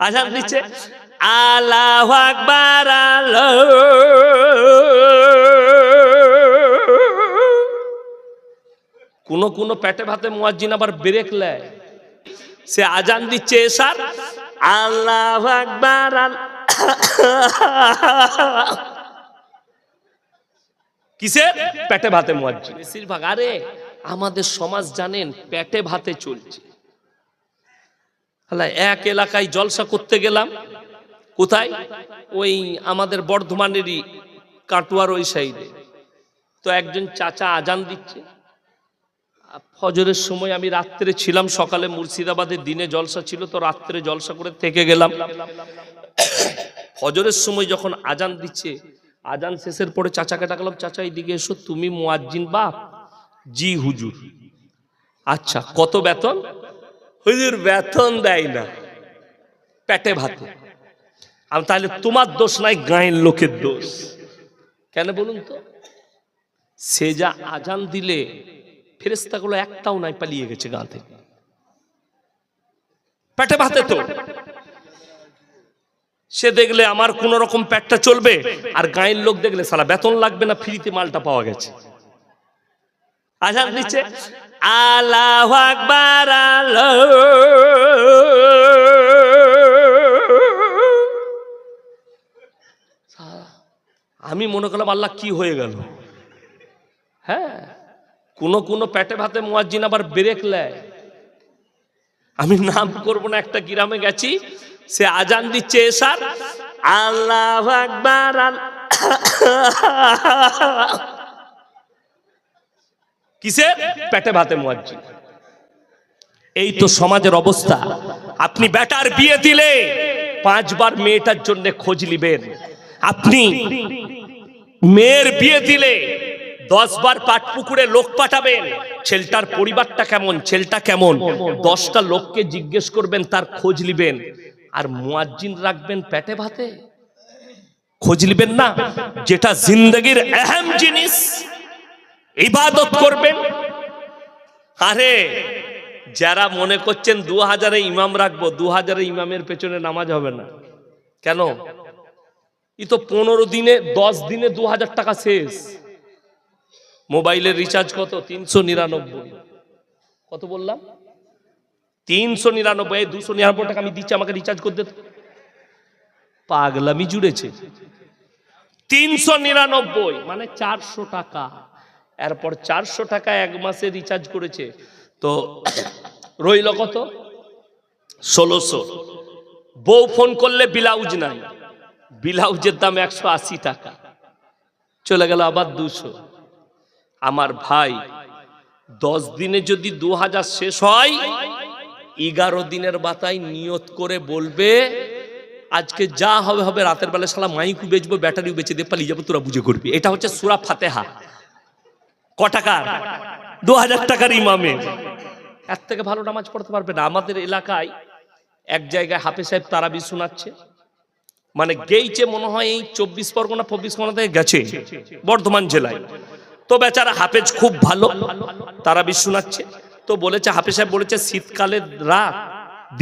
আজান দিচ্ছে আল্লাহ আকবার আল্লাহ কোন কোন পেটে ভাতে মুয়াজ্জিন আবার ব্রেক লেয় সে আজান দিচ্ছে এসার আল্লাহ আকবার কিসে? পেটে ভাতে মুয়াজ্জিন। বেশিরভাগ আরে আমাদের সমাজ জানেন পেটে ভাতে চলছে। হালা এক এলাকায় জলসা করতে গেলাম। কোথায়? ওই আমাদের বর্ধমানেরই কাটুয়ার ওই সাইডে। তো একজন চাচা আজান দিচ্ছে। ফজরের সময় আমি রাত্রে ছিলাম, সকালে মুর্শিদাবাদে দিনে জলসা ছিল, তো রাত্রে জলসা করে থেকে গেলাম। ফজরের সময় যখন আজান দিচ্ছে, আজান শেষের পরে চাচাকে ডাকলাম, চাচা এইদিকে এসো, তুমি মুয়াজ্জিন বাপ? জি, হুজুর। আচ্ছা কত বেতন? হুজুর বেতন দেয় না। পেটে ভাতে। আমি তাহলে তোমার দোষ নাই, গাঁয়ের লোকের দোষ। কেন বলুন তো? সে যা আজান দিলে ফেরেস্তাগুলো একটাও নাই, পালিয়ে গেছে গাঁ থেকে। পেটে ভাতে তো সে দেখলে আমার কোন রকম পেটটা চলবে, আর গাঁয়ের লোক দেখলে সালা বেতন লাগবে না, ফ্রিতে মালটা পাওয়া গেছে। আজান দিচ্ছে। আল্লাহ আকবার, আল্লাহ। আমি মনে করলাম আল্লাহ কি হয়ে গেল। হ্যাঁ কোন কোন পেটে ভাতে মুয়াজ্জিন আবার ব্রেক লেয় আমি নাম করব না, একটা গ্রামে গেছি, সে আজান দিচ্ছে এসার। আল্লাহ আকবার, আল- কিসে? পেটে ভাতে মুয়াজ্জিন। এই তো সমাজের অবস্থা। আপনি বেটার বিয়ে দিলে পাঁচবার মেয়েটার জন্য খোঁজ নিবেন। আপনি মেয়ের বিয়ে দিলে দশ বার পাট পুকুরে লোক পাঠাবেন। ছেলেটার পরিবারটা কেমন? ছেলেটা কেমন? দশটা লোককে জিজ্ঞেস করবেন, তার খোঁজ নিবেন। আর মুয়াজ্জিন রাখবেন পেটে ভাতে? খোঁজ নিবেন না? যেটা জিন্দগির আহম জিনিস ইবাদত করবেন? আরে, যারা মনে করছেন দু হাজারে ইমাম রাখব দু হাজারে ইমামের পেছনে নামাজ হবে না। কেন? ই তো পনেরো দিনে, দশ দিনে দু হাজার টাকা শেষ। মোবাইলের রিচার্জ কত? তিনশো নিরানব্বই। কত বললাম? তিনশো নিরানব্বই দুশো নিরানব্বই টাকা আমি দিচ্ছি, আমাকে রিচার্জ করতে। পাগলামি জুড়েছে। তিনশো নিরানব্বই মানে চারশো টাকা। এরপর চারশো টাকা এক মাসে রিচার্জ করেছে। তো রইল কত? ষোলোশো। বউ ফোন করলে ব্লাউজ নাই। ব্লাউজের দাম একশো আশি টাকা। চলে গেল আবার দুশো। আমার ভাই, দশ দিনে যদি দু হাজার শেষ হয়, এগারো দিনের বাতায় নিয়ত করে বলবে, আজকে যা হবে হবে রাতের বেলা সালা মাইকু বেচবো, ব্যাটারিও বেচে দিয়ে পালিয়ে যাব, তোরা বুঝে করবি। এটা হচ্ছে সুরা ফাতেহা। ক টাকার দু হাজার টাকার ইমামে। এর থেকে ভালো নামাজ পড়তে পারবে না। আমাদের এলাকায় এক জায়গায় হাফে সাহেব তারাবি শোনাচ্ছে। মানে গেইছে মনে হয় এই চব্বিশ পরগনা চব্বিশ পরগনা থেকে গেছে, বর্ধমান জেলায়। তো বেচারা হাফেজ খুব ভালো, তারাবি শোনাচ্ছে। তো বলেছে, হাফেজ সাহেব বলেছে, শীতকালের রাত,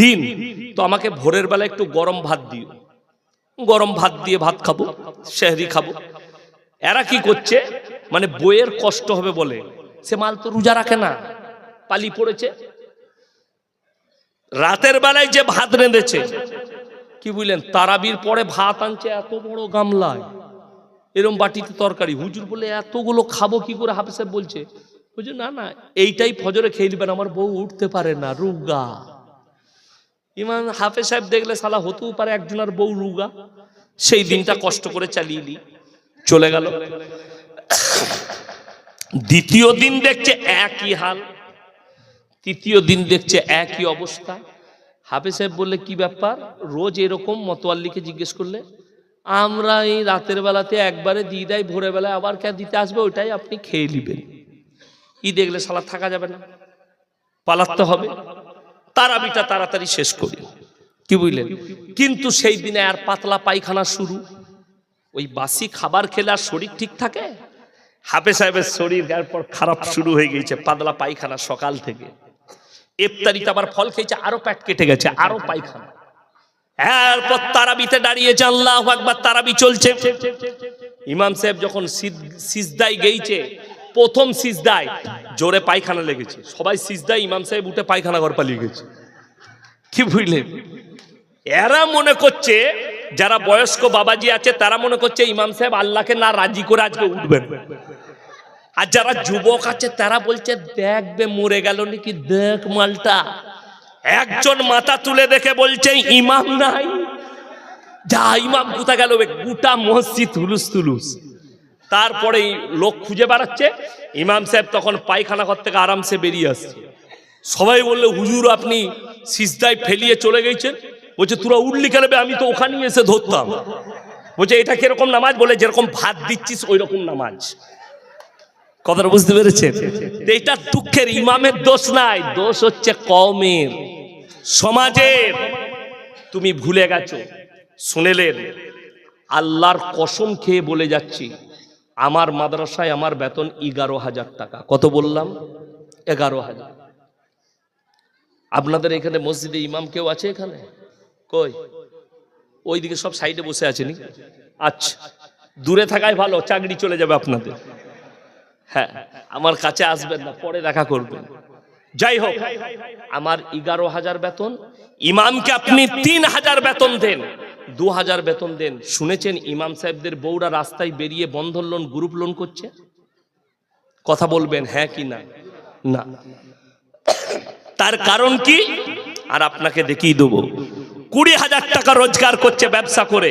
দিন, তো আমাকে ভোরের বেলা একটু গরম ভাত দিও। গরম ভাত দিয়ে ভাত খাব শেহরি খাব। এরা কি করছে? মানে বইয়ের কষ্ট হবে বলে। সে মাল তো রোজা রাখে না। পালি পড়েছে। রাতের বেলায় যে ভাত রেঁধেছে, কি বুঝলেন? তারাবির পরে ভাত আনছে এত বড় গামলায়। এরম বাটিতে তরকারি। হুজুর বলে, এতগুলো খাব কি করে? হাফিজ বলছে, হুজুর, না না, এইটাই ফজরে খেয়ে নেবেন, আমার বউ উঠতে পারে না, রুগা। ইমান হাফেজ সাহেব দেখলে, সালা, হতেও পারে একজনের বউ রুগা। সেই দিনটা কষ্ট করে চালিয়ে নি। চলে গেল। দ্বিতীয় দিন দেখছে একই হাল, তৃতীয় দিন দেখছে একই অবস্থা। হাফেজ সাহেব বললে, কি ব্যাপার? রোজ এরকম মতোয়াল্লিকে জিজ্ঞেস করলে? আমরা এই রাতের বেলাতে একবারে দিয়ে দেয় ভোরের বেলায় আবার কে দিতে আসবে, ওইটাই আপনি খেয়ে নেবেন। ই দেখলে সালা থাকা যাবে না? পালাতে হবে। তারাবিটা তাড়াতাড়ি শেষ করি। কি বুঝলেন? কিন্তু সেই দিনে আর পাতলা পায়খানা শুরু। ওই বাসি খাবার খেলে আর শরীর ঠিক থাকে? হাফে সাহেবের শরীর এরপর খারাপ শুরু হয়ে গেছে পাতলা পায়খানা সকাল থেকে। ইফতারিতে আবার ফল খেয়েছে, আরও পেট কেটে গেছে, আরও পায়খানা। এরপর তারাবিতে দাঁড়িয়েছে, আল্লাহ একবার তারাবি চলছে। ইমাম সাহেব যখন সিজদায় গেইছে, প্রথম সিজদায় জোরে পায়খানা লেগেছে। সবাই সিজদায় ইমাম সাহেব উঠে পায়খানা ঘর পালিয়ে গেছে। কি বুঝলেন? এরা মনে করছে যারা বয়স্ক বাবাজি আছে, তারা মনে করছে ইমাম সাহেব আল্লাহকে না রাজি করে আজকে উঠবেন। আর যারা যুবক আছে, তারা বলছে দেখবে মরে গেল নাকি, দেখ মালটা। একজন মাথা তুলে দেখে বলছে, ইমাম নাই। যা ইমাম কোথা গেল? গোটা মসজিদ হুলুস তুলুস তারপরে লোক খুঁজে বেড়াচ্ছে, ইমাম সাহেব তখন পায়খানা ঘর থেকে আরামসে বেরিয়ে আসছে। সবাই বললে, হুজুর, আপনি সিজদায় ফেলিয়ে চলে গেছেন? বলছে, তোরা উঠলি কেন আমি তো ওখানেই এসে ধরতাম। বলছে, এটা কীরকম নামাজ? বলে, যেরকম ভাত দিচ্ছিস ওই রকম নামাজ। কথাটা বুঝতে পেরেছেন? এটা দুঃখের, ইমামের দোষ নাই, দোষ হচ্ছে কমের সমাজের তুমি ভুলে গেছো, শুনেলেন, আল্লাহর কসম খেয়ে বলে যাচ্ছি, আমার মাদ্রাসায় আমার বেতন এগারো হাজার টাকা। কত বললাম? এগারো হাজার। আপনাদের এখানে মসজিদে ইমাম কেউ আছে এখানে? কই? ওইদিকে সব সাইডে বসে আছে নি আচ্ছা দূরে থাকাই ভালো, চাকরি চলে যাবে আপনাদের। হ্যাঁ আমার কাছে আসবেন না, পরে দেখা করবেন। যাই হোক, আমার এগারো হাজার বেতন, ইমামকে আপনি তিন হাজার বেতন দেন। দু হাজার বেতন দেন। শুনেছেন ইমাম সাহেবদের বউরা রাস্তায় বেরিয়ে বন্ধন লোন গ্রুপ লোন করছে? কথা বলবেন হ্যাঁ কি না? না। তার কারণ কি? আর আপনাকে দেখিয়ে দেবো। কুড়ি হাজার টাকা রোজগার করছে ব্যবসা করে।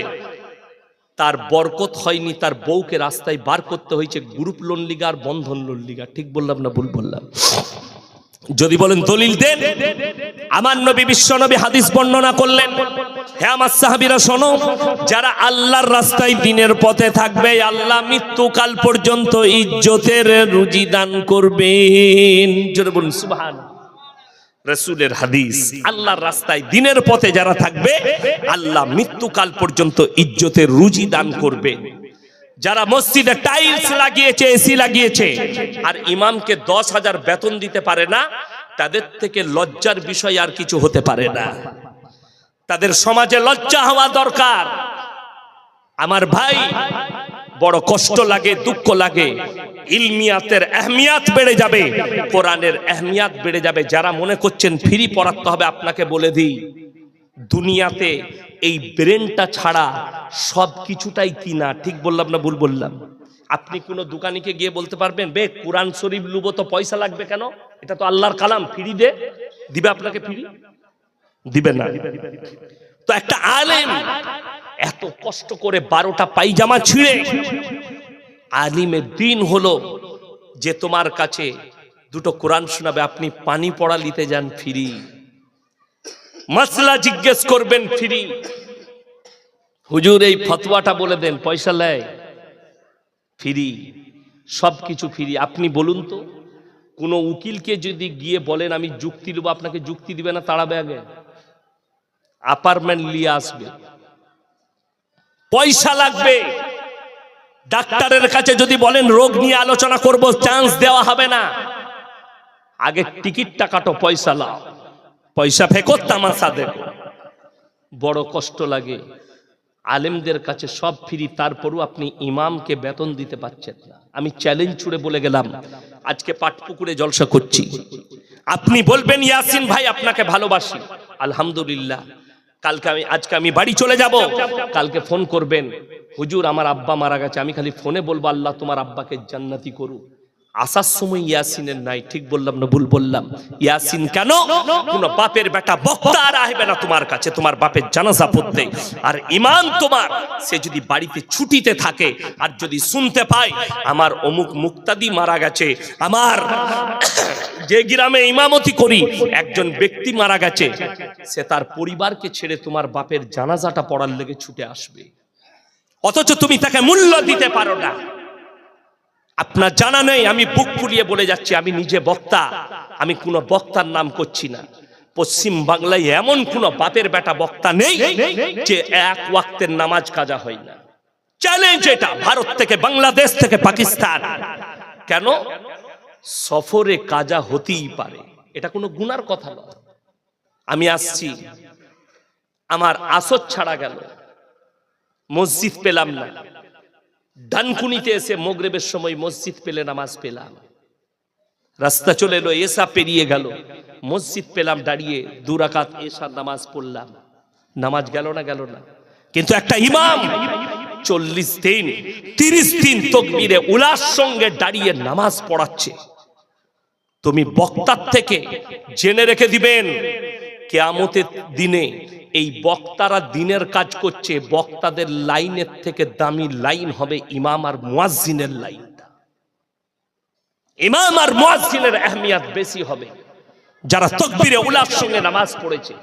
তার বরকত হয়নি, তার বউকে রাস্তায় বার করতে হয়েছে গ্রুপ লোন লিগা আর বন্ধন লোন লিগা ঠিক বললাম না ভুল বললাম? যদি বলেন দলিল দেন, আমার নবী বিশ্ব নবী হাদিস বর্ণনা করলেন হ্যাঁ আমার সাহাবিরা, শোনো, যারা আল্লাহর রাস্তায় দিনের পথে থাকবে, আল্লাহ মৃত্যুকাল পর্যন্ত ইজ্জতের রুজি দান করবেন। জোরে বলুন সুবহান রসুলের হাদিস। আল্লাহর রাস্তায় দিনের পথে যারা থাকবে, আল্লাহ মৃত্যুকাল পর্যন্ত ইজ্জতের রুজি দান করবে। যারা মসজিদে টাইলস লাগিয়েছে, এসি লাগিয়েছে, আর ইমামকে দশ হাজার বেতন দিতে পারে না, তাদের থেকে লজ্জার বিষয় আর কিছু হতে পারে না। তাদের সমাজে লজ্জা হওয়া দরকার। আমার ভাই বড় কষ্ট লাগে, দুঃখ লাগে। ইলমিয়াতের আহমিয়াত বেড়ে যাবে, কোরআনের আহমিয়াত বেড়ে যাবে। যারা মনে করছেন ফ্রি পড়াতে হবে, আপনাকে বলে দিই, দুনিয়াতে এই ব্রেনটা ছাড়া সব কিছুটাই কিনা, ঠিক বললাম না ভুল বললাম? আপনি কোনো দোকানিকে গিয়ে বলতে পারবেন, বে, কোরআন শরীফ লুবো তো পয়সা লাগবে কেন? এটা তো আল্লাহর কালাম, ফ্রি দে। দিবে আপনাকে ফ্রি? দিবে না। তো একটা আলেম এত কষ্ট করে বারোটা পাইজামা ছিঁড়ে। আলিমের দিন হলো যে তোমার কাছে দুটো কোরআন শোনাবে, আপনি পানি পড়া নিতে যান ফিরি। মাসলা জিজ্ঞেস করবেন ফিরি। হুজুর, এই ফতোয়াটা বলে দেন, পয়সা নেয় ফিরি সব কিছু ফিরি। আপনি বলুন তো, কোনো উকিলকে যদি গিয়ে বলেন, আমি যুক্তি দেবো, আপনাকে যুক্তি দিবে না, তাড়াবে আগে? অ্যাপার্টমেন্ট নিয়ে আসবে। পয়সা লাগবে। ডাক্তারের কাছে যদি বলেন, রোগ নিয়ে আলোচনা করব, চান্স দেওয়া হবে না। আগে টিকিটটা কাটো, পয়সা লাও। পয়সা ফেকো তামাশা দেখো বড় কষ্ট লাগে। আলেমদের কাছে সব ফ্রি, তারপরও আপনি ইমামকে বেতন দিতে পারছেন না। আমি চ্যালেঞ্জ ছুড়ে বলে গেলাম, আজকে পাটপুকুরে জলসা করছি। আপনি বলবেন, ইয়াসিন ভাই, আপনাকে ভালোবাসি। আলহামদুলিল্লাহ। কালকে আমি, আজকে আমি বাড়ি চলে যাব। কালকে ফোন করবেন। হুজুর, আমার আব্বা মারা গেছে। আমি খালি ফোনে বলব, আল্লাহ তোমার আব্বাকে জান্নাতি করু আসার সময় ইয়াসিনের নাই ঠিক বললাম না ভুল বললাম? ইয়াসিন কেন? কোন? বাপের বেটা বক্তা আর আসবে না তোমার কাছে তোমার বাপের জানাজা পড়তে। আর ইমান তোমার সে যদি বাড়িতে ছুটিতে থাকে আর যদি শুনতে পায় আমার অমুক মুক্তাদি মারা গেছে আমার যে গ্রামে ইমামতি করি একজন ব্যক্তি মারা গেছে সে তার পরিবারকে ছেড়ে তোমার বাপের জানাজাটা পড়ার লেগে ছুটে আসবে। অথচ তুমি তাকে মূল্য দিতে পারো না। আপনার জানা নেই, আমি বুক ফুলিয়ে বলে যাচ্ছি, আমি নিজে বক্তা। আমি কোনো বক্তার নাম করছি না। পশ্চিম বাংলায় এমন কোন বাপের বেটা বক্তা নেই যে এক ওয়াক্তের নামাজ কাজা হয় না। চ্যালেঞ্জ এটা, ভারত থেকে বাংলাদেশ থেকে পাকিস্তান। কেন? সফরে কাজা হতেই পারে। এটা কোনো গুনার কথা নয়। আমি আসছি। আমার আসর ছাড়া গেল। মসজিদ পেলাম না। ডানকুনিতে এসে মোগরেবের সময় মসজিদ পেলে নামাজ পেলাম। রাস্তা চলে এলো, এসা পেরিয়ে গেল। মসজিদ পেলাম, দাঁড়িয়ে দুরাকাত এসার নামাজ পড়লাম। নামাজ গেল না গেল না। কিন্তু একটা ইমাম চল্লিশ দিন, তিরিশ দিন তকবিরে উলার সঙ্গে দাঁড়িয়ে নামাজ পড়াচ্ছে। তুমি বক্তার থেকে জেনে রেখে দিবেন কেয়ামতের দিনে এই বক্তারা দিনের কাজ করছে, বক্তাদের লাইনের থেকে দামি লাইন হবে ইমাম আর মুয়াজ্জিনের লাইনটা ইমাম আর মুয়াজ্জিনের আহমিয়াত বেশি হবে। যারা তকবিরে উলার সঙ্গে নামাজ পড়েছে,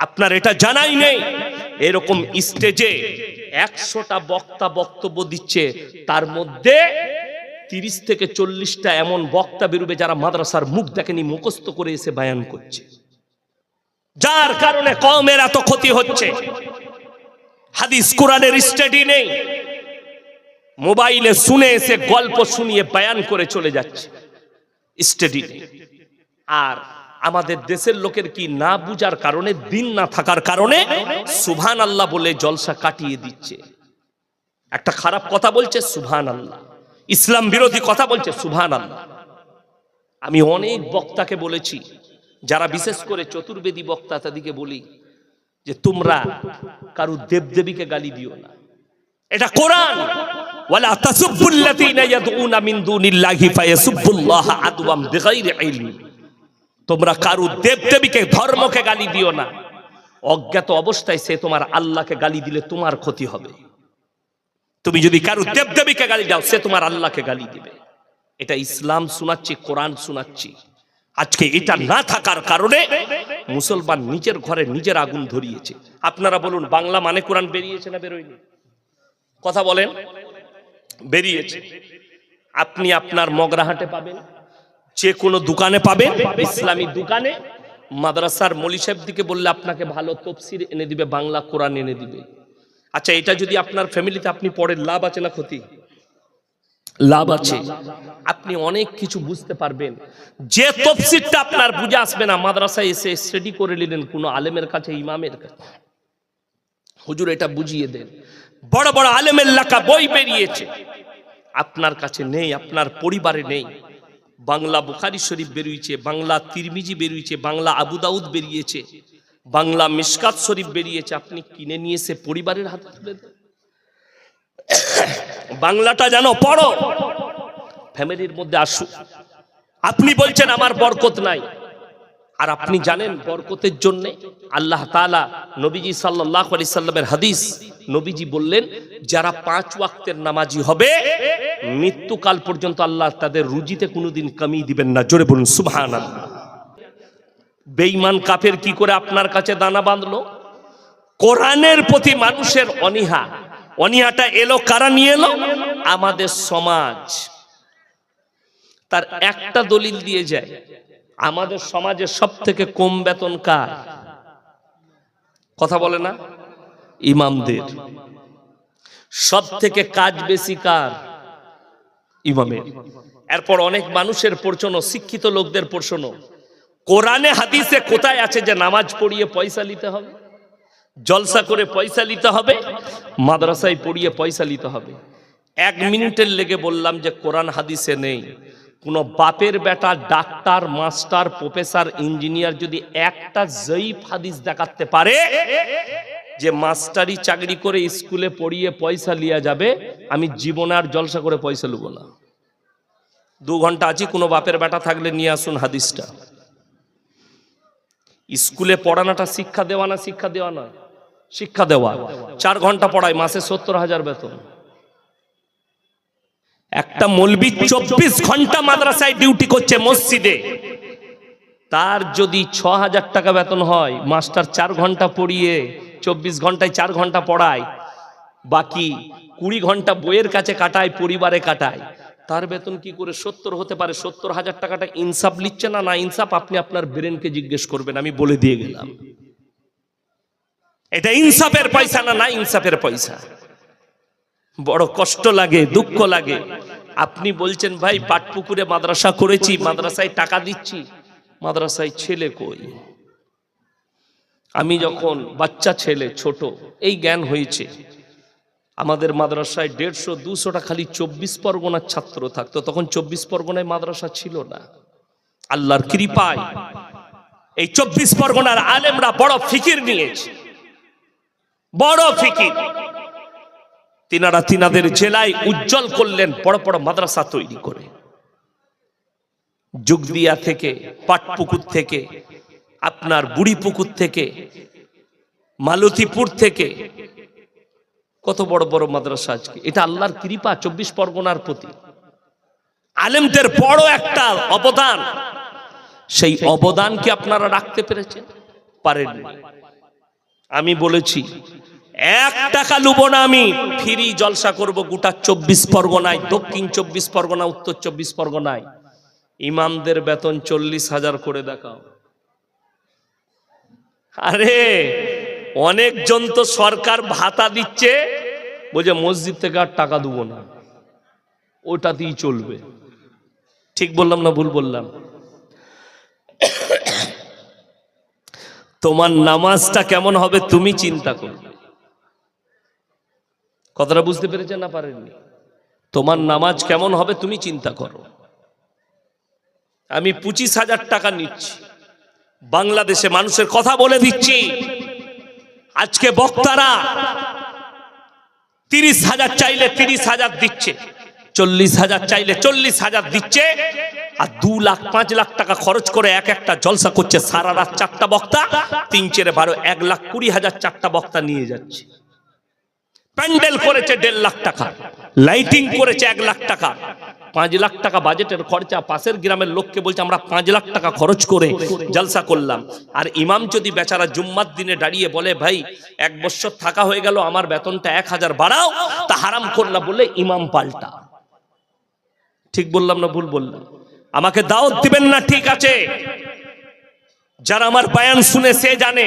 আপনার এটা জানাই নেই। এরকম স্টেজে একশোটা বক্তা বক্তব্য দিচ্ছে, তার মধ্যে তিরিশ থেকে চল্লিশটা এমন বক্তা বেরোবে যারা মাদ্রাসার মুখ দেখেনি, মুখস্থ করে এসে বায়ান করছে। যার কারণে কমের এত ক্ষতি হচ্ছে। হাদিস কোরআনের স্টাডি নেই। মোবাইলে শুনে এসে গল্প শুনিয়ে বায়ান করে চলে যাচ্ছে। স্টাডি আর আমাদের দেশের লোকের কি না বুঝার কারণে, দিন না থাকার কারণে সুভান আল্লাহ বলে জলসা কাটিয়ে দিচ্ছে। একটা খারাপ কথা বলছে সুভান আল্লাহ ইসলাম বিরোধী কথা বলছে সুভান আল্লাহ আমি অনেক বক্তাকে বলেছি যারা বিশেষ করে চতুর্বেদী বক্তা তাদেরকে বলি যে তোমরা কারু দেবদেবীকে গালি দিও না। এটা কোরআন। ওয়ালা তাসুব্বুল্লাযীনা ইয়াদউনা মিন দুনিল্লাহি ইলম। তোমরা কারু দেবদেবীকে ধর্মকে গালি দিও না। অজ্ঞাত অবস্থায় সে তোমার আল্লাহকে গালি দিলে তোমার ক্ষতি হবে। তুমি যদি কারু দেবদেবীকে গালি দাও, সে তোমার আল্লাহকে গালি দিবে। এটা ইসলাম শোনাচ্ছি, কোরআন শোনাচ্ছি। আজকে এটা না থাকার কারণে মুসলমান নিজের ঘরে নিজের আগুন ধরিয়েছে। আপনারা বলুন, বাংলা মানে কোরআন বেরিয়েছে না বেরোয়নি? কথা বলেন। বেরিয়েছে। আপনি আপনার মগরাহাটে পাবেন, যে কোনো দোকানে পাবেন, ইসলামী দোকানে। মাদ্রাসার মলি সাহেব দিকে বললে আপনাকে ভালো তফসির এনে দিবে, বাংলা কোরআন এনে দিবে। আচ্ছা এটা যদি আপনার ফ্যামিলিতে আপনি পড়েন, লাভ আছে না ক্ষতি? লাভ আছে। আপনি অনেক কিছু বুঝতে পারবেন। যে তফসিরটা আপনার বুঝে আসবে না, মাদ্রাসায় এসে স্টাডি করে নিলেন কোনো আলেমের কাছে, ইমামের কাছে। হুজুর, এটা বুঝিয়ে দেন। বড় বড় আলেমের লেখা বই বেরিয়েছে। আপনার কাছে নেই, আপনার পরিবারে নেই। বাংলা বুখারি শরীফ বেরিয়েছে, বাংলা তিরমিজি বেরিয়েছে, বাংলা আবু দাউদ বেরিয়েছে, বাংলা মিশকাত শরীফ বেরিয়েছে। আপনি কিনে নিয়ে এসে পরিবারের হাতে তুলে দেন বাংলাটা জানো, পড়ো। ফ্যামিলির মধ্যে আসুক। আপনি বলছেন আমার বরকত নাই। আর আপনি জানেন বরকতের জন্য আল্লাহ তাআলা নবীজি সাল্লাল্লাহু আলাইহি সাল্লামের হাদিস নবীজি বললেন, যারা পাঁচ ওয়াক্তের নামাজি হবে, মৃত্যুকাল পর্যন্ত আল্লাহ তাদের রুজিতে কোনোদিন কমি দিবেন না। জোরে বলুন, সুবহানাল্লাহ। বেঈমান কাফের কি করে আপনার কাছে দানা বাঁধলো? কোরআনের প্রতি মানুষের অনীহা। অনীহাটা এলো, কারা নিয়ে এলো? আমাদের সমাজ। তার একটা দলিল দিয়ে যায়, আমাদের সমাজে সব থেকে কম বেতন কার? কথা বলে না? ইমামদের। সব থেকে কাজ বেশি কার? ইমামের। এরপর অনেক মানুষের পড়ছনো শিক্ষিত লোকদের পড়ছনো কোরআনে, হাদিসে কোথায় আছে যে নামাজ পড়িয়ে পয়সা নিতে হবে? জলসা করে পয়সা নিতে হবে, মাদ্রাসায় পড়িয়ে পয়সা নিতে হবে। এক মিনিটের লেগে বললাম যে, কোরআন হাদিসে নেই। কোনো বাপের বেটা, ডাক্তার, মাস্টার, প্রফেসর, ইঞ্জিনিয়ার যদি একটা জয়ীফ হাদিস দেখাতে পারে যে, মাস্টারি চাকরি করে স্কুলে পড়িয়ে পয়সা লিয়া যাবে, আমি জীবনে আর জলসা করে পয়সা লুবো না। দু ঘণ্টা আছি, কোনো বাপের বেটা থাকলে নিয়ে আসুন হাদিসটা। স্কুলে পড়ানোটা শিক্ষা দেওয়া না, শিক্ষা দেওয়া না শিক্ষা দেওয়া। চার ঘণ্টা পড়ায় মাসে সত্তর হাজার বেতন। একটা মলবি চব্বিশ ঘণ্টা মাদ্রাসায় ডিউটি করছে মসজিদে। তার যদি ছ হাজার টাকা বেতন হয়, মাস্টার চার ঘণ্টা পড়িয়ে চব্বিশ ঘন্টায় চার ঘণ্টা পড়ায়, বাকি কুড়ি ঘণ্টা বইয়ের কাছে কাটায়, পরিবারে কাটায়, তার বেতন কি করে সত্তর হতে পারে? সত্তর হাজার টাকাটা ইনসাফ নিচ্ছে না? না ইনসাফ? আপনি আপনার ব্রেনকে জিজ্ঞেস করবেন, আমি বলে দিয়ে গেলাম। এটা ইনসাফের পয়সা না না ইনসাফের পয়সা? বড় কষ্ট লাগে, দুঃখ লাগে। আপনি বলছেন, ভাই, পাটপুকুরে মাদ্রাসা করেছি, মাদ্রাসায় টাকা দিচ্ছি। মাদ্রাসায় ছেলে কই? আমি যখন বাচ্চা ছেলে, ছোট, এই জ্ঞান হয়েছে। আমাদের মাদ্রাসায় দেড়শো, দুশোটা খালি চব্বিশ পরগনার ছাত্র থাকতো। তখন চব্বিশ পরগনায় মাদ্রাসা ছিল না। আল্লাহর কৃপায় এই চব্বিশ পরগনার আলেমরা বড় ফিকির নিয়েছে। বড় ফিকির। তিনারা তিনাদের জেলায় উজ্জ্বল করলেন, বড় বড় মাদ্রাসা তৈরি করে। যুগদিয়া থেকে, পাটপুকুর থেকে, আপনার বুড়িপুকুর থেকে, মালতীপুর থেকে, কত বড় বড় মাদ্রাসা আজকে। এটা আল্লাহর কৃপা, চব্বিশ পরগনার প্রতি। আলেমদের বড় একটা অবদান। সেই অবদানকে আপনারা রাখতে পেরেছেন? পারেননি। আমি বলেছি, এক টাকা লুব না আমি। ফ্রি জলসা করব গোটা চব্বিশ পরগনায়, দক্ষিণ চব্বিশ পরগনা, উত্তর চব্বিশ পরগনায়। ইমামদের বেতন চল্লিশ হাজার করে দেখাও। আরে, অনেকজন তো সরকার ভাতা দিচ্ছে, বলছে মসজিদ থেকে আর টাকা দেবো না। ওটাতেই চলবে। ঠিক বললাম না ভুল বললাম? তোমার নামাজটা কেমন হবে তুমি চিন্তা করো। কথাটা বুঝতে পেরেছেন না পারেননি? তোমার নামাজ কেমন হবে তুমি চিন্তা করো। আমি পঁচিশ হাজার টাকা নিচ্ছি। বাংলাদেশে মানুষের কথা বলে দিচ্ছি। আজকে বক্তারা তিরিশ হাজার চাইলে তিরিশ হাজার দিচ্ছে, চল্লিশ হাজার চাইলে চল্লিশ হাজার দিচ্ছে। আর দু লাখ, পাঁচ লাখ টাকা খরচ করে এক একটা জলসা করছে সারা রাত চারটা বক্তা, তিন চেরে বারো, এক লাখ কুড়ি হাজার চারটা বক্তা নিয়ে যাচ্ছে। প্যান্ডেল করেছে দেড় লাখ টাকা, লাইটিং করেছে এক লাখ টাকা, পাঁচ লাখ টাকা বাজেটের খরচা, পাশের গ্রামের লোককে বলছে আমরা পাঁচ লাখ টাকা খরচ করে জলসা করলাম। আর ইমাম যদি বেচারা জুম্মার দিনে দাঁড়িয়ে বলে, ভাই, এক বছর থাকা হয়ে গেল, আমার বেতনটা এক হাজার বাড়াও, তা হারাম করলা বলে ইমাম পাল্টা। ঠিক বললাম না ভুল বললাম? আমাকে দাওয়াত দিবেন না, ঠিক আছে। যারা আমার বায়ান শুনে সে জানে।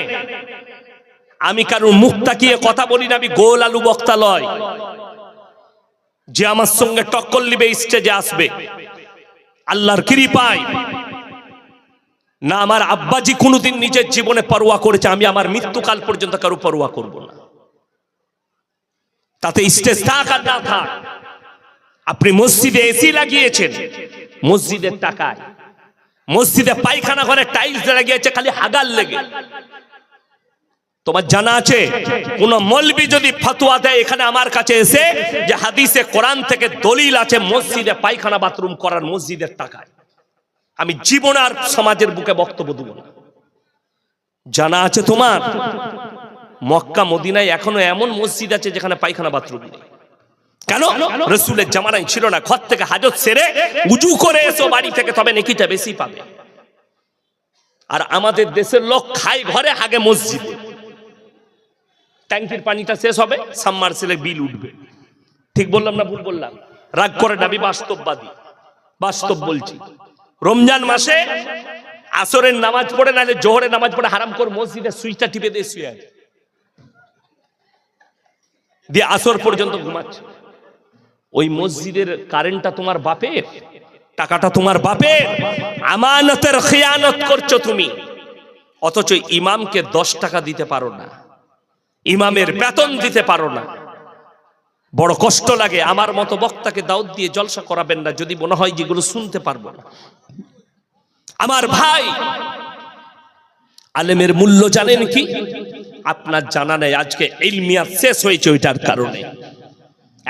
আমি কারোর মুখ তাকিয়ে কথা বলি না, আমি গোল আলু বক্তা লয়। যে আমার সঙ্গে টক্কর নিবে স্টেজে আসবে। আল্লাহর কৃপায়। না, আমার আব্বাজি কোনোদিন নিজের জীবনে পরোয়া করেছে, আমি আমার মৃত্যুকাল পর্যন্ত কারও পরোয়া করব না। তাতে স্টেজ থাক আর না থাক। আপনি মসজিদে এসি লাগিয়েছেন। মসজিদের টাকায়। মসজিদে পায়খানা ঘরে টাইলস লাগিয়েছে খালি হাগার লেগে। তোমার জানা আছে? কোন মলবি যদি ফতোয়া দেয়, এখানে আমার কাছে এসে যে হাদিসে কোরআন থেকে দলিল আছে, মসজিদে পায়খানা বাথরুম করার মসজিদের টাকায়। আমি জীবন আর সমাজের বুকে বক্তব্য দেব না। জানা আছে তোমার? মক্কা, মদিনায় এখনও এমন মসজিদ আছে যেখানে পায়খানা বাথরুম নেই। কেন? রসুলের জামানায় ছিল না। ঘর থেকে হাজত সেরে উজু করে এসো বাড়ি থেকে তবে নেকিটা বেশি পাবে। আর আমাদের দেশের লোক খায় ঘরে হাগে মসজিদে। ট্যাঙ্কির পানিটা শেষ হবে সাবমার্সেলে বিল উঠবে। ঠিক বললাম না ভুল বললাম? রাগ করে ডাবি বাস্তববাদী। বাস্তব বলছি। রমজান মাসে আসরের নামাজ পড়ে নাহলে জোহরের নামাজ পড়ে হারাম করে মসজিদের সুইচটা টিপে দিয়ে শুয়ে আছে। দিয়ে আসর পর্যন্ত ঘুমাচ্ছে। ওই মসজিদের কারেন্টটা তোমার বাপের? টাকাটা তোমার বাপের। আমানতের খেয়ানত করছ তুমি। অথচ ইমামকে দশ টাকা দিতে পারো না। ইমামের বেতন দিতে পারো না। বড় কষ্ট লাগে। আমার মতো বক্তাকে দাউদ দিয়ে জলসা করাবেন না, যদি মনে হয় যেগুলো শুনতে পারব না। আমার ভাই, আলেমের মূল্য জানেন কি? আপনার জানা নেই। আজকে ইলমিয়াত শেষ হয়েছে ওইটার কারণে।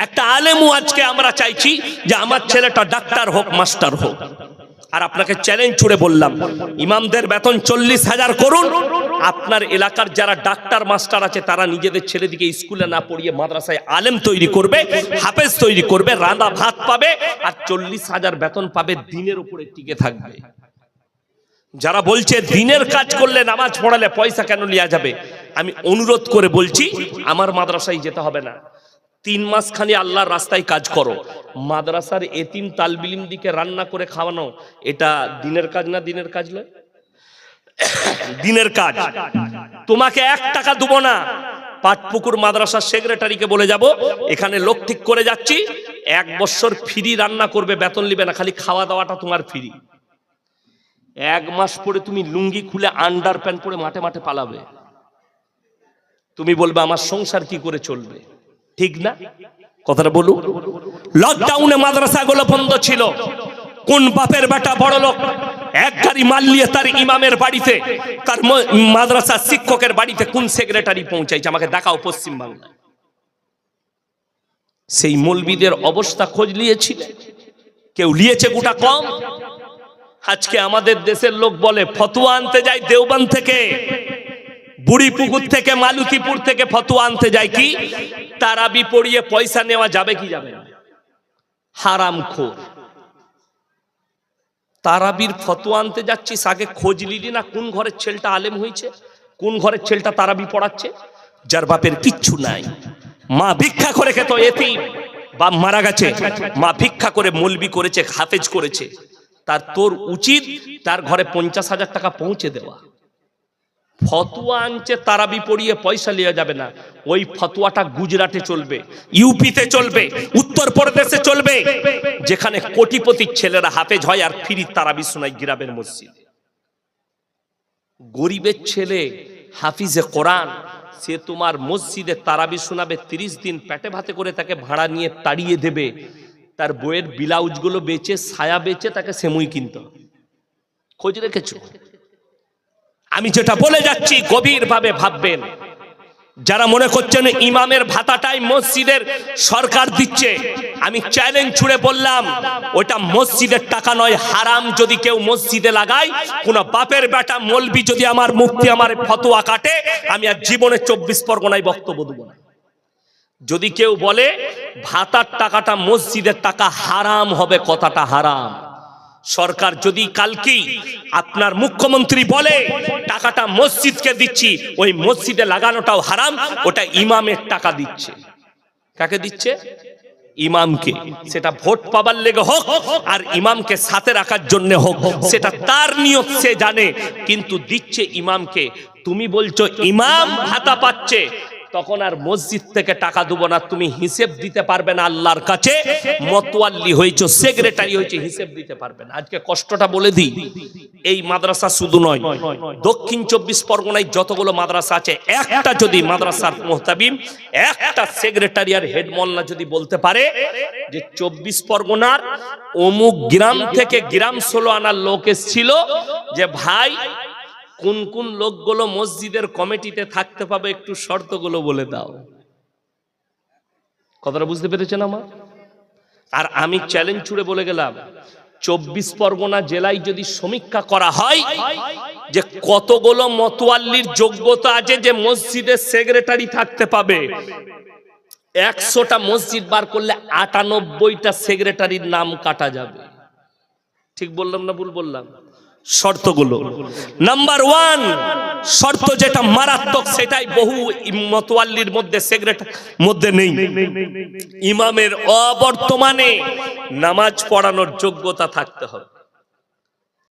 একটা আলেমও আজকে আমরা চাইছি যে আমার ছেলেটা ডাক্তার হোক, মাস্টার হোক। আর আপনাকে চ্যালেঞ্জ ছুড়ে বললাম, ইমামদের বেতন চল্লিশ হাজার করুন। আপনার এলাকার যারা ডাক্তার, মাস্টার আছে, তারা নিজেদের ছেলেদিকে স্কুলে না পড়িয়ে মাদ্রাসায় আলেম তৈরি করবে, হাফেজ তৈরি করবে, রাঁধা ভাত পাবে, আর চল্লিশ হাজার বেতন পাবে, দিনের উপরে টিকে থাকবে। যারা বলছে দিনের কাজ করলে নামাজ পড়ালে পয়সা কেন নেওয়া যাবে, আমি অনুরোধ করে বলছি, আমার মাদ্রাসায় যেতে হবে না। তিন মাস খানি আল্লাহর রাস্তায় কাজ করো। মাদ্রাসার এতিম তালবিলিম দিকে রান্না করে খাওয়ানো, এটা দিনের কাজ না দিনের কাজ নয় দিনের কাজ। তোমাকে এক টাকা দেবো না। পাটপুকুর মাদ্রাসার সেক্রেটারিকে বলে যাব, এখানে লোক ঠিক করে যাচ্ছি, এক বছর ফ্রি রান্না করবে, বেতন নিবে না, খালি খাওয়া দাওয়াটা তোমার ফ্রি। এক মাস পরে তুমি লুঙ্গি খুলে আন্ডার প্যান্ট পরে মাঠে মাঠে পালাবে। তুমি বলবে, আমার সংসার কি করে চলবে? ঠিক না? কথাটা বলুন। লকডাউনে মাদ্রাসাগুলো বন্ধ ছিল। কোন বাপের বেটা বড় লোক? এক গাড়ি মাল নিয়ে তার ইমামের বাড়িতে। তার মাদ্রাসা শিক্ষকের বাড়িতে কোন সেক্রেটারি পৌঁছাইছে? আমাকে দেখাও পশ্চিম বাংলায় সেই মলবিদের অবস্থা খোঁজ নিয়েছিলেন কেউ নিয়েছে গোটা কম? আজকে আমাদের দেশের লোক বলে, ফতুয়া আনতে যায় দেওবান থেকে। বুড়িপুকুর থেকে মালুতিপুর থেকে ফতুয়া আনতে যায় কি? তারাবি পড়িয়ে পয়সা নেওয়া যাবে কি যাবে না? হারাম খোর। তারাবির ফতুয়া আনতে যাচ্ছিস, আগে খোঁজ নিলি না কোন ঘরের ছেলেটা আলেম হয়েছে? কোন ঘরের ছেলেটা তারাবি পড়াচ্ছে? যার বাপের কিচ্ছু নাই। মা ভিক্ষা করে খেত, এতেই বাপ মারা গেছে। মা ভিক্ষা করে মলবি করেছে, হাফেজ করেছে। তার তোর উচিত তার ঘরে পঞ্চাশ হাজার টাকা পৌঁছে দেওয়া। ফতুয়া আনছে, তারাবি পড়িয়ে পয়সা নেওয়া যাবে না। ওই ফতুয়াটা গুজরাটে চলবে ইউপিতে চলবে উত্তরপ্রদেশে চলবে। যেখানে কোটিপতির ছেলেরা হাতে হয় আর ফিরি তারাবি শোনায় গ্রামের মসজিদে। গরিবের ছেলে হাফিজে কোরআন সে তোমার মসজিদে তারাবি শোনাবে তিরিশ দিন পেটে ভাতে করে তাকে ভাড়া নিয়ে তাড়িয়ে দেবে। তার বইয়ের ব্লাউজগুলো বেচে ছায়া বেচে তাকে সেমুই কিনতে খোঁজ রেখেছ? আমি যেটা বলে যাচ্ছি গভীরভাবে ভাববেন। যারা মনে করছেন ইমামের ভাতাটাই মসজিদের সরকার দিচ্ছে, আমি চ্যালেঞ্জ ছুড়ে বললাম, ওটা মসজিদের টাকা নয়, হারাম যদি কেউ মসজিদে লাগায়, কোন বাপের বেটা মলবি যদি আমার মুক্তি, আমার ফতোয়া কাটে, আমি আর জীবনে চব্বিশ পরগনায় বক্তব্য দেবো না। যদি কেউ বলে, ভাতার টাকাটা মসজিদের টাকা হারাম হবে, কথাটা হারাম। সরকার যদি কালকেই আপনার মুখ্যমন্ত্রী বলে, টাকাটা মসজিদকে দিচ্ছি, ওই মসজিদে লাগানোটাও হারাম, ওটা ইমামের টাকা দিচ্ছে। কাকে দিচ্ছে? ইমামকে। সেটা ভোট পাবার লেগে হোক, আর ইমামকে সাথে রাখার জন্য হোক, সেটা তার নিয়ত, সে জানে। কিন্তু দিচ্ছে ইমামকে। তুমি বলছো, ইমাম ভাতা পাচ্ছে। তখন আর মসজিদ থেকে টাকা দেবো না। তুমি হিসেব দিতে পারবে না আল্লাহর কাছে। মতোয়াল্লি হয়েছে, সেক্রেটারি হয়েছে, হিসেব দিতে পারবে না। আজকে কষ্টটা বলে দিই, এই মাদ্রাসা শুধু নয়, দক্ষিণ চব্বিশ পরগনায় যতগুলো মাদ্রাসা আছে, একটা যদি মাদ্রাসার মোহতাবিম একটা সেক্রেটারি আর হেড মোল্লা যদি বলতে পারে যে চব্বিশ পরগনার অমুক গ্রাম থেকে গ্রাম ষোলো আনার লোক এসেছিল যে, ভাই কোন কোন লোকগুলো মসজিদের কমিটিতে থাকতে পাবে একটু শর্তগুলো বলে দাও। কথাটা বুঝতে পেরেছেন আমার? আর আমি চ্যালেঞ্জ ছুড়ে বলে গেলাম, চব্বিশ পরগনা জেলায় যদি সমীক্ষা করা হয় যে কতগুলো মতোয়াল্লির যোগ্যতা আছে যে মসজিদের সেক্রেটারি থাকতে পাবে, একশোটা মসজিদ বার করলে আটানব্বইটা সেক্রেটারির নাম কাটা যাবে। ঠিক বললাম না ভুল বললাম? শর্তগুলো। নাম্বার ওয়ান শর্ত যেটা মারাত্মক, সেটাই বহু মতোয়াল্লির মধ্যে সেগ্রেট মধ্যে নেই। ইমামের অবর্তমানে নামাজ পড়ানোর যোগ্যতা থাকতে হবে।